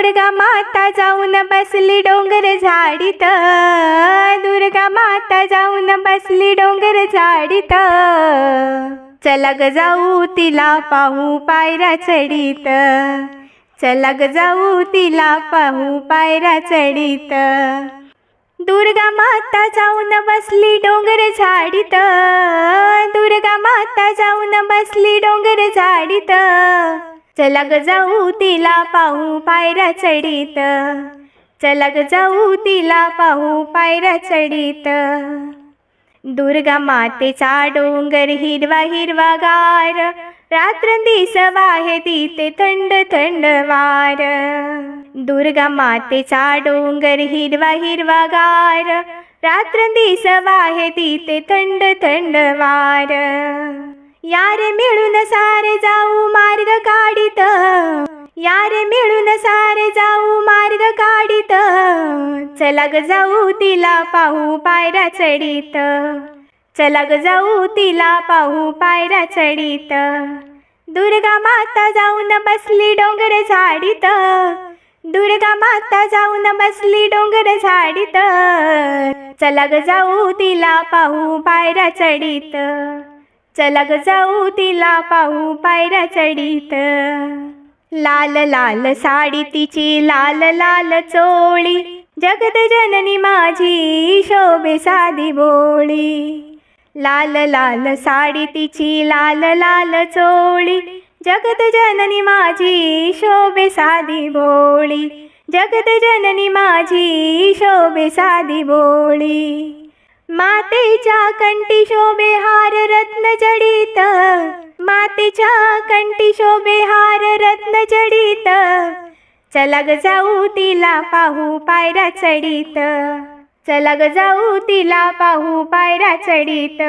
दुर्गा माता जाऊन बसली डोंगर झाडीत. दुर्गा माता जाऊन बसली डोंगर झाडीत. चला ग जाऊ तिला पाहू पायऱ्या चढीत. चला ग जाऊ तिला पाहू पायरा चढीत. दुर्गा माता जाऊन बसली डोंगर झाडीत. दुर्गा माता जाऊन बसली डोंगर झाडीत. चला ग जाऊ तिला पाहू पायऱ्या चढीत. चला ग जाऊ तिला पाहू पायऱ्या चढीत. दुर्गा मातेचा डोंगर हिरवा हिरवा गार. रात्र दिस वाहे तिथे थंड थंड वार. दुर्गा मातेचा डोंगर हिरवा हिरवा गार. रात्र दिस वाहे तिथे थंड थंड वार. यारे मिळून सारे जाऊ मार्ग काढित यारे मिळून सारे जाऊ मार्ग काढित चला ग जाऊ तिला पाहू पायऱ्या चढीत चला ग जाऊ तिला पाहू पायऱ्या चढीत दुर्गा माता जाऊन बसली डोंगर झाडीत दुर्गा माता जाऊन बसली डोंगर झाडीत चला ग जाऊ तिला पाहू पायऱ्या चढीत चला ग जाऊ तिला पाहू पायऱ्या चढीत. लाल लाल साडी तिची लाल लाल चोळी. जगत जननी माझी शोभे साधी बोळी. लाल लाल साडी तिची लाल लाल चोळी. जगत जननी माझी शोभे साधी भोळी जगत जननी माझी शोभे साधी भोळी मातेच्या कंठी शोभे हार रत्न जडित. मातेच्या कंठी शोभे हार रत्न जडित. चला ग जाऊ तिला पाहू पायऱ्या चढीत. चला ग जाऊ तिला पाहू पायऱ्या चढीत.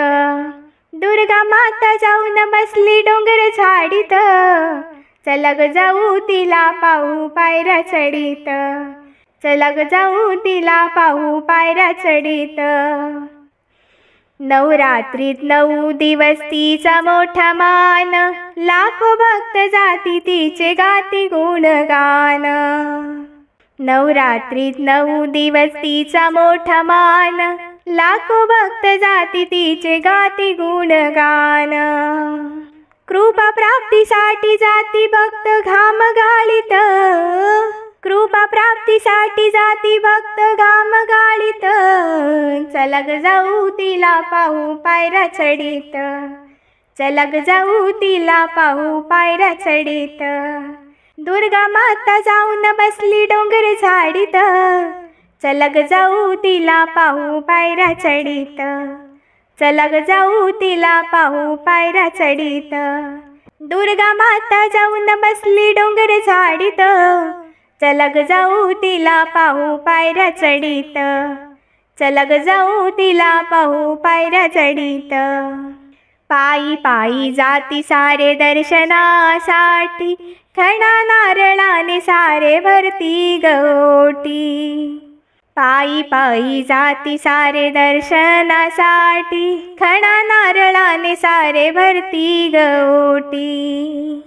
दुर्गा माता जाऊन बसली डोंगर झाडीत. चला ग जाऊ तिला पाहू पायऱ्या चढीत. चला ग जाऊ तिला पाहू पायऱ्या चढीत. नवरात्रीत नऊ दिवस तिचा मोठा मान. लाखो भक्त जाती तिचे गाती गुणगान. नवरात्रीत नऊ दिवस तिचा मोठा मान. लाखो भक्त जाती तिचे गाती गुणगान. कृपा प्राप्तीसाठी जाती भक्त घाम घालित. कृपा प्राप्तीसाठी जाती भक्त घाम गाळीत. चलग जाऊ तिला पाहू पायऱ्या चढीत. चलग जाऊ तिला पाहू पायऱ्या चढीत. दुर्गा माता जाऊन बसली डोंगर झाडीत. चलग जाऊ तिला पाहू पायऱ्या चढीत. चलग जाऊ तिला पाहू पायऱ्या चढीत. दुर्गा माता जाऊन बसली डोंगर झाडीत. चलग जाऊ तिला पाहू पायऱ्या चढीत. चलग जाऊ तिला पाहू पायऱ्या चढीत. पायी पायी जाती सारे दर्शनासाठी. खणा नारळाने सारे भरती गवटी. पायी पायी जाती सारे दर्शनासाठी. खणा नारळाने सारे भरती गवटी.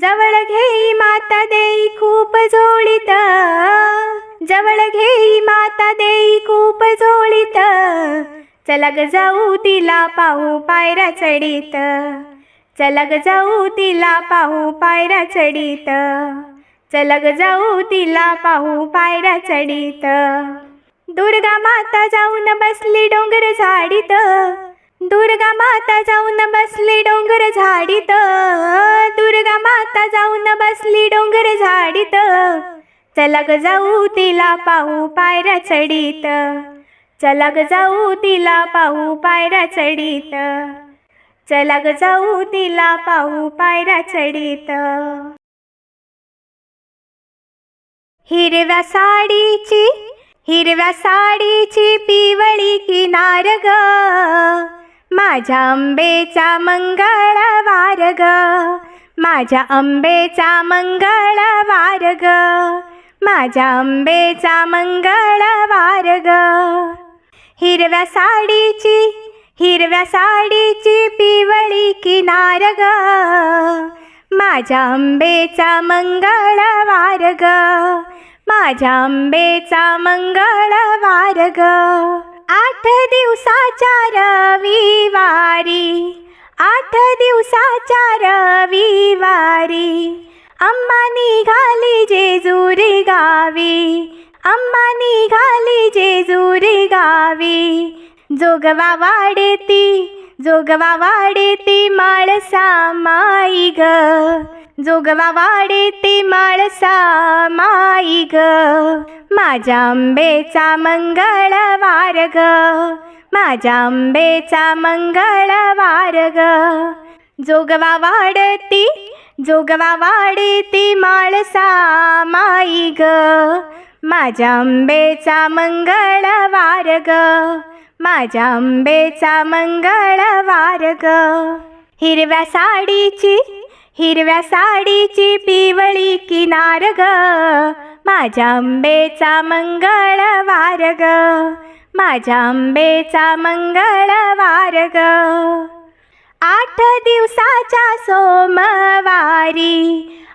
जवळ घेई माता देई खूप जोडीत. जवळ घेई माता देई खूप जोडीत. चला ग जाऊ तिला पाहू पायऱ्या चढीत. चला ग जाऊ तिला पाहू पायऱ्या चढीत. चला ग जाऊ तिला पाहू पायऱ्या चढीत. दुर्गा माता जाऊन बसली डोंगर झाडीत. दुर्गा माता जाऊन बसली डोंगर झाडीत. दुर्गा माता जाऊन बसली डोंगर झाडीत. चला ग जाऊ तिला पाहू पायऱ्या चढीत. चला ग जाऊ तिला पाहू पायऱ्या चढीत. चला ग जाऊ तिला पाहू पायऱ्या चढीत. हिरव्या साडीची हिरव्या साडीची पिवळी किनार ग. माझ्या आंबेचा मंगळवार ग. माझ्या आंबेचा मंगळवार ग. माझ्या आंबेचा मंगळवार ग. हिरव्या साडीची हिरव्या साडीची पिवळी किनार ग. माझ्या आंबेचा मंगळवार ग. माझ्या आंबेचा मंगळवार ग. आठ दिवसाच्या रविवारी आठ दिवसाच्या रविवारी अम्मा निघाली जेजुरी गावी. अम्मा निघाली जेजुरी गावी. जोगवा वाडेती जोगवा वाडेती माळसा माई ग. जोगवा वाडेती माळसा माई ग. माझ्या आंबेचा मंगळवार ग. माझ्या आंबेचा मंगळवार ग. जोगवा वाढती जोगवा वाढती माळसा माई ग. माझ्या आंबेचा मंगळवार ग. माझ्या आंबेचा मंगळवार ग. हिरव्या साडीची हिरव्या साडीची पिवळी किनार ग. माझ्या आंबेचा मंगळवार ग. माझ्या आंबेचा मंगळवार ग. आठ दिवसाच्या सोमवारी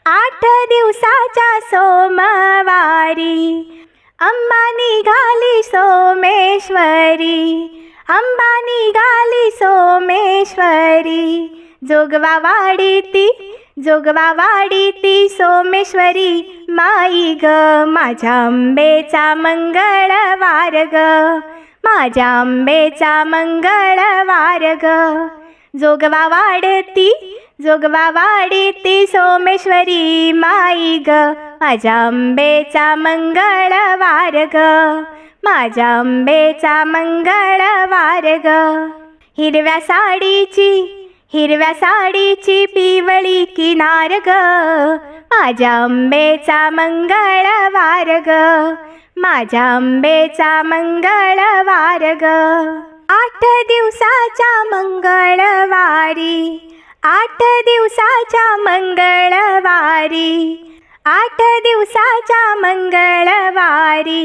आठ दिवसाच्या सोमवारी अंबानी निघाली सोमेश्वरी अंबा निघाली सोमेश्वरी जोगवा वाडी ती जोगवा वाडीती सोमेश्वरी माई ग माझ्या आंबेचा मंगळवार ग. माझ्या आंबेचा मंगळवार ग. जोगवा वाढती जोगवा वाढती सोमेश्वरी माई ग. माझ्या आंबेचा मंगळवार ग. माझ्या आंबेचा मंगळवार ग. हिरव्या साडीची हिरव्या साडीची पिवळी किनार ग. माझ्या आंबेचा मंगळवार ग. माझ्या आंबेचा मंगळवार ग. आठ दिवसाच्या मंगळवारी आठ दिवसाच्या मंगळवारी आठ दिवसाच्या मंगळवारी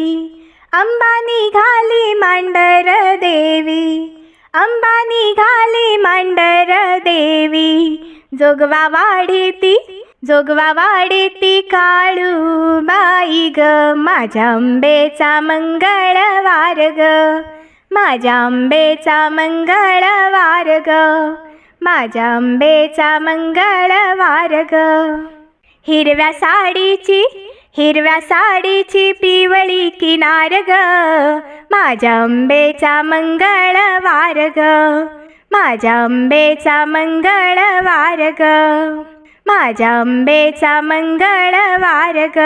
अंबा निघाली मांडर देवी. अंबा निघाली मांडर देवी. जोगवा वाढीती जोगवा वाढीती काळू बाई ग. माझ्या आंबेचा मंगळवार ग. माझ्या आंबेचा मंगळवार ग. माझ्या आंबेचा मंगळवार ग. हिरव्या साडीची हिरव्या साडीची पिवळी किनार ग. माझ्या आंबेचा मंगळवार ग माझ्या आंबेचा मंगळवार ग माझ्या आंबेचा मंगळवार ग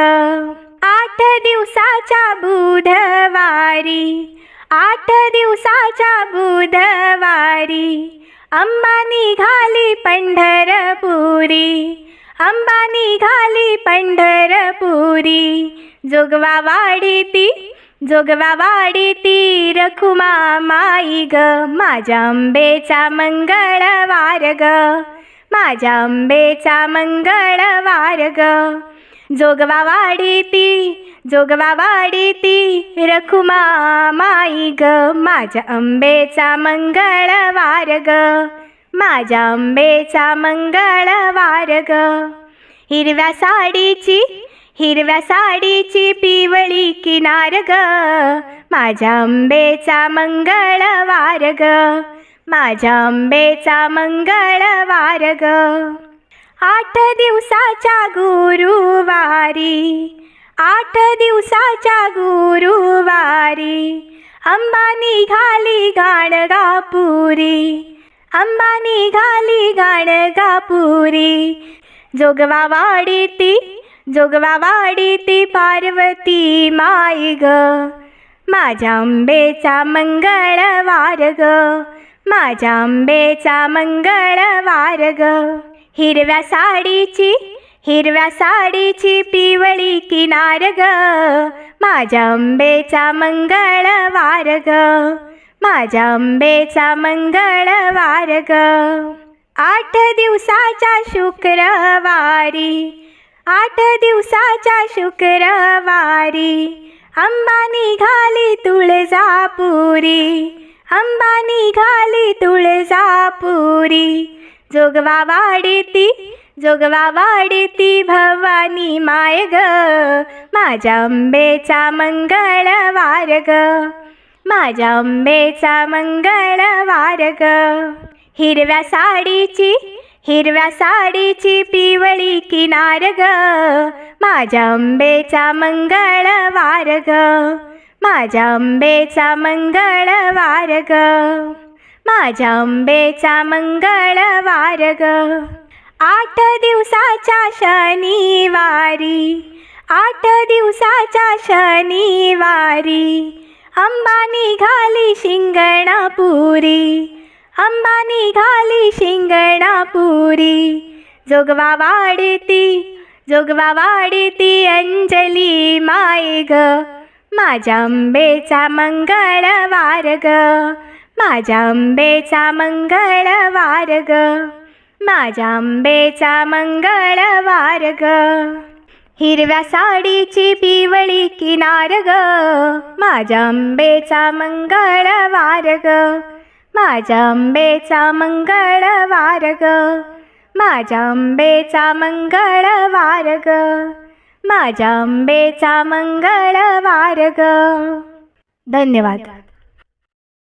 आठ दिवसाच्या बुधवारी आठ दिवसाच्या बुधवारी अंबा निघाली पंढरपुरी अंबा निघाली पंढरपुरी. जोगवा वाडीती जोगवा वाडी ती रखुमा माई ग. माझ्या आंबेचा मंगळवार ग. माझ्या आंबेचा मंगळवार ग. जोगवा वाडीती जोगवा वाडीती रखुमा माई ग. माझ्या आंबेचा मंगळवार ग. माझ्या आंबेचा मंगळवार ग. हिरव्या साडीची हिरव्या साडीची पिवळी किनार ग. माझ्या आंबेचा मंगळवार ग. माझ्या आंबेचा मंगळवार ग. आठ दिवसाच्या गुरुवारी आठ दिवसाच्या गुरुवारी अंबा निघाली अंबानी अंबा निघाली गाणगापुरी. जोगवा वाडीती जोगवा वाडीती पार्वती माई ग. माझ्या आंबेचा मंगळवार ग. माझ्या आंबेचा मंगळवार ग. हिरव्या साडीची हिरव्या साडीची पिवळी किनार ग. माझ्या आंबेचा मंगळवार ग. माझ्या आंबेचा मंगळवार ग. आठ दिवसाच्या शुक्रवारी आठ दिवसाच्या शुक्रवारी. अंबा निघाली तुळजापुरी. अंबा निघाली तुळजापुरी. जोगवा वाडीती जोगवा वाडीती भवानी माय ग माझ्या आंबेचा मंगळवार ग. माझ्या आंबेचा मंगळवार ग. हिरव्या साडीची हिरव्या साडीची पिवळी किनार ग. माझ्या आंबेचा मंगळवार ग. माझ्या आंबेचा मंगळवार ग. माझ्या आंबेचा मंगळवार ग. आठ दिवसाच्या शनिवारी आठ दिवसाच्या शनिवारी अंबा निघाली शिंगणापुरी. अंबानी घाली शिंगणापुरी जोगवा वाढती जोगवा वाढती अंजली माय ग. माझ्या आंबेचा मंगळवार ग. माझ्या आंबेचा मंगळवार ग. माझ्या आंबेचा मंगळवार ग. हिरव्या साडीची पिवळी किनार ग. माझ्या आंबेचा मंगळवार ग. माझ्या आंबेचा मंगळवार ग. माझ्या आंबेचा मंगळवार ग. माझ्या आंबेचा मंगळवार ग. धन्यवाद.